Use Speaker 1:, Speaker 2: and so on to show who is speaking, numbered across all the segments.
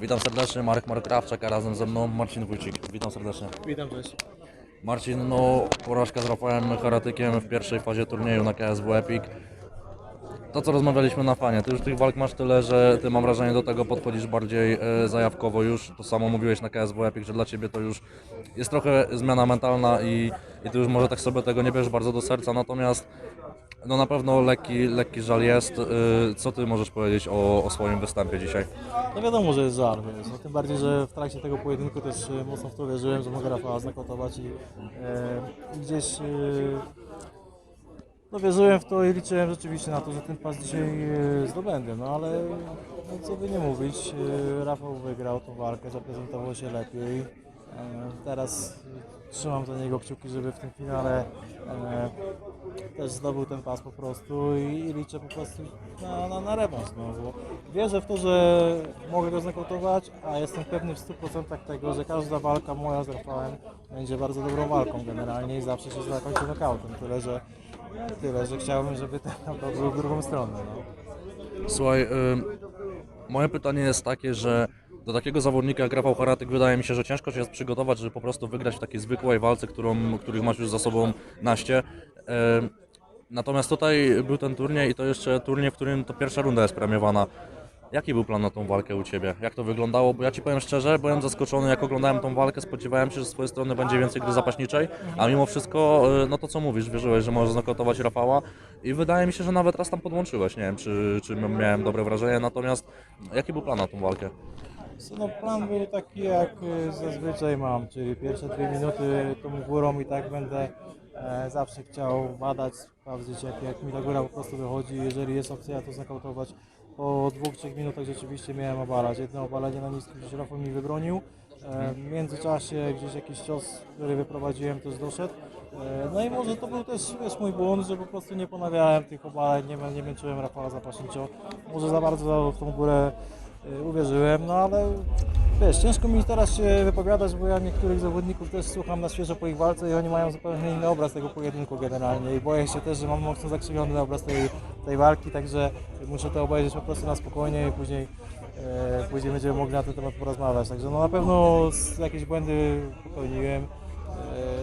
Speaker 1: Witam serdecznie, Marek Markrawczak, a razem ze mną Marcin Wójcik. Witam serdecznie.
Speaker 2: Witam, cześć.
Speaker 1: Marcin, no porażka z Rafałem Haratykiem w pierwszej fazie turnieju na KSW Epic. To co rozmawialiśmy na fanie, ty już tych walk masz tyle, że ty mam wrażenie do tego podchodzisz bardziej e, zajawkowo już. To samo mówiłeś na KSW Epic, że dla ciebie to już jest trochę zmiana mentalna i, i ty już może tak sobie tego nie bierzesz bardzo do serca, natomiast no na pewno lekki, lekki żal jest. E, Co ty możesz powiedzieć o, o swoim występie dzisiaj?
Speaker 2: No wiadomo, że jest żal. No, tym bardziej, że w trakcie tego pojedynku też e, mocno w to wierzyłem, że mogę Rafała znakautować i e, gdzieś e, no wierzyłem w to i liczyłem rzeczywiście na to, że ten pas dzisiaj zdobędę, no ale no, co by nie mówić, e, Rafał wygrał tą walkę, zaprezentował się lepiej. E, teraz trzymam za niego kciuki, żeby w tym finale e, też zdobył ten pas po prostu i, liczę po prostu na, na, na rewanż. No, bo wierzę w to, że mogę go znokautować, a jestem pewny w 100% tego, że każda walka moja z Rafałem będzie bardzo dobrą walką generalnie i zawsze się zakończy nokautem. Tyle, że, tyle, że chciałbym, żeby ten knockout był w drugą stronę. No.
Speaker 1: Słuchaj, ym, moje pytanie jest takie, że do takiego zawodnika jak Rafał Haratyk wydaje mi się, że ciężko się jest przygotować, żeby po prostu wygrać w takiej zwykłej walce, którą, których masz już za sobą naście. Natomiast tutaj był ten turniej i to jeszcze turniej, w którym to pierwsza runda jest premiowana. Jaki był plan na tą walkę u Ciebie? Jak to wyglądało? Bo ja Ci powiem szczerze, byłem zaskoczony, jak oglądałem tą walkę, spodziewałem się, że z Twojej strony będzie więcej gry zapaśniczej, a mimo wszystko, y, no to co mówisz, wierzyłeś, że możesz znokautować Rafała i wydaje mi się, że nawet raz tam podłączyłeś, nie wiem, czy, czy miałem dobre wrażenie, natomiast jaki był plan na tą walkę?
Speaker 2: No, plan był taki jak y, zazwyczaj mam, czyli pierwsze dwie minuty tą górą i tak będę e, zawsze chciał badać, sprawdzić jak, jak mi ta góra po prostu wychodzi. Jeżeli jest opcja to zakautować. Po dwóch, trzech minutach rzeczywiście miałem obalać. Jedno obalenie na niskim gdzieś mi wybronił. E, w międzyczasie gdzieś jakiś cios, który wyprowadziłem też doszedł. E, no i może to był też wiesz, mój błąd, że po prostu nie ponawiałem tych obaleń, nie, nie męczyłem Rafała zapaśniczo. Może za bardzo w tą górę uwierzyłem, no ale wiesz, ciężko mi teraz się wypowiadać, bo ja niektórych zawodników też słucham na świeżo po ich walce i oni mają zupełnie inny obraz tego pojedynku generalnie. I boję się też, że mam mocno zakrzywiony obraz tej, tej walki, także muszę to obejrzeć po prostu na spokojnie i później, e, później będziemy mogli na ten temat porozmawiać, także no na pewno jakieś błędy popełniłem,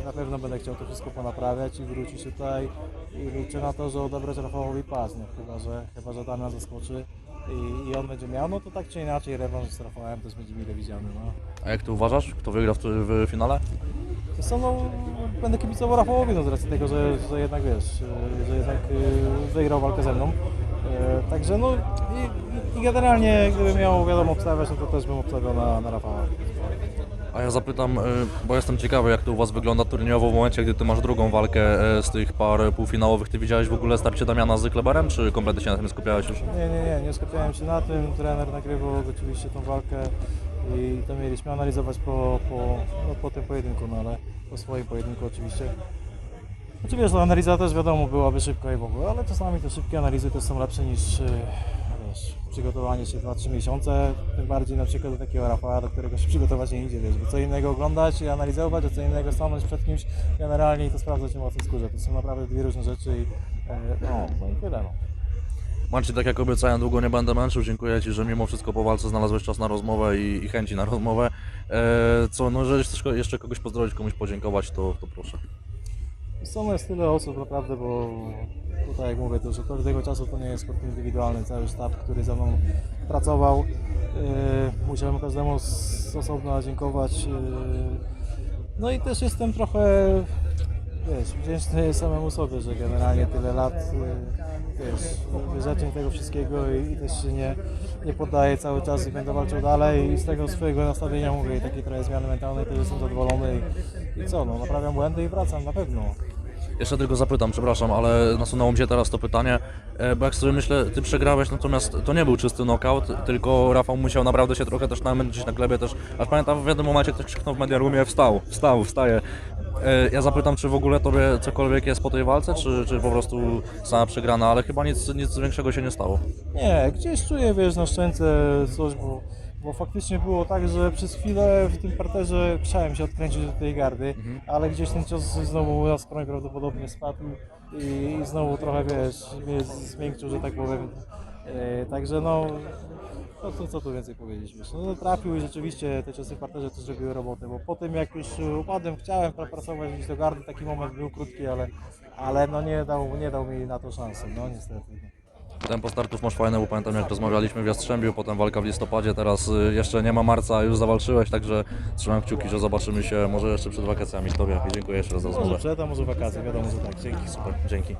Speaker 2: na pewno będę chciał to wszystko ponaprawiać i wrócić tutaj i liczę na to, że odebrać Rafałowi pas, no, chyba, że, chyba, że Damian zaskoczy i, i on będzie miał, no to tak czy inaczej rewanż z Rafałem też będzie mile widziany. No.
Speaker 1: A jak Ty uważasz, kto wygra w, w finale?
Speaker 2: To co, no, będę kibicował Rafałowi no, z racji tego, że, że jednak wiesz, e, że jednak e, wygrał walkę ze mną. E, Także no i, i generalnie gdybym miał wiadomo obstawiać, no to też bym obstawiał na, na Rafała.
Speaker 1: A ja zapytam, y, bo jestem ciekawy, jak to u Was wygląda turniejowo w momencie, gdy Ty masz drugą walkę y, z tych par półfinałowych. Ty widziałeś w ogóle starcie Damiana z Kleberem, czy kompletnie się na tym skupiałeś już?
Speaker 2: Nie, nie, nie, nie skupiałem się na tym. Trener nagrywał oczywiście tą walkę i to mieliśmy analizować po, po, no, po tym pojedynku, no ale po swoim pojedynku oczywiście. Znaczy wiesz, no, analiza też wiadomo byłaby szybka i w ogóle, ale czasami te szybkie analizy też są lepsze niż wiesz, przygotowanie się 2-3 miesiące, tym bardziej na przykład do takiego Rafała, do którego się przygotować nie idzie, wiesz, bo co innego oglądać i analizować, a co innego stanąć przed kimś generalnie i to sprawdzać na własnej skórze. To są naprawdę dwie różne rzeczy i e, no, no i tyle. No.
Speaker 1: Marcin, tak jak obiecałem, długo nie będę męczył. Dziękuję Ci, że mimo wszystko po walce znalazłeś czas na rozmowę i, i chęci na rozmowę. E, co, no jeżeli chcesz jeszcze kogoś pozdrowić, komuś podziękować, to, to proszę.
Speaker 2: Są jest tyle osób naprawdę, bo tutaj jak mówię, to już od czasu to nie jest sport indywidualny, cały sztab, który ze mną pracował. Yy, musiałem każdemu z osobna dziękować. Yy, no i też jestem trochę wiesz, wdzięczny samemu sobie, że generalnie tyle lat yy, wiesz, wyrzeczeń tego wszystkiego i, i też się nie, nie poddaję cały czas i będę walczył dalej i z tego swojego nastawienia mówię i takiej trochę zmiany mentalnej też jestem zadowolony i, i co, no naprawiam błędy i wracam na pewno.
Speaker 1: Jeszcze tylko zapytam, przepraszam, ale nasunęło mi się teraz to pytanie, e, bo jak sobie myślę, Ty przegrałeś, natomiast to nie był czysty knockout, tylko Rafał musiał naprawdę się trochę też namęczyć na glebie też, aż pamiętam w jednym momencie ktoś krzyknął w mediarumie, wstał, wstał, wstaje. E, Ja zapytam, czy w ogóle Tobie cokolwiek jest po tej walce, czy, czy po prostu sama przegrana, ale chyba nic, nic większego się nie stało.
Speaker 2: Nie, gdzieś czuję, wiesz, na szczęce coś, bo, bo faktycznie było tak, że przez chwilę w tym parterze chciałem się odkręcić do tej gardy, ale gdzieś ten cios znowu na skroń prawdopodobnie spadł i, i znowu trochę, wiesz, mnie zmiękczył, że tak powiem. E, Także no, to, to co tu więcej powiedzieć. wiesz, No, trafił i rzeczywiście te czasy w parterze też zrobiły robotę, bo po tym jak już upadłem, chciałem pracować iść do gardy, taki moment był krótki, ale, ale no nie dał, nie dał mi na to szansy, no niestety.
Speaker 1: Tempo startów masz fajne, bo pamiętam jak rozmawialiśmy w Jastrzębiu, potem walka w listopadzie, teraz y, jeszcze nie ma marca, już zawalczyłeś, także trzymam kciuki, że zobaczymy się może jeszcze przed wakacjami Tobie i dziękuję jeszcze raz za
Speaker 2: Może
Speaker 1: rozmowę.
Speaker 2: przed, a może wakacje, wiadomo, że tak. Dzięki.
Speaker 1: Super, dzięki.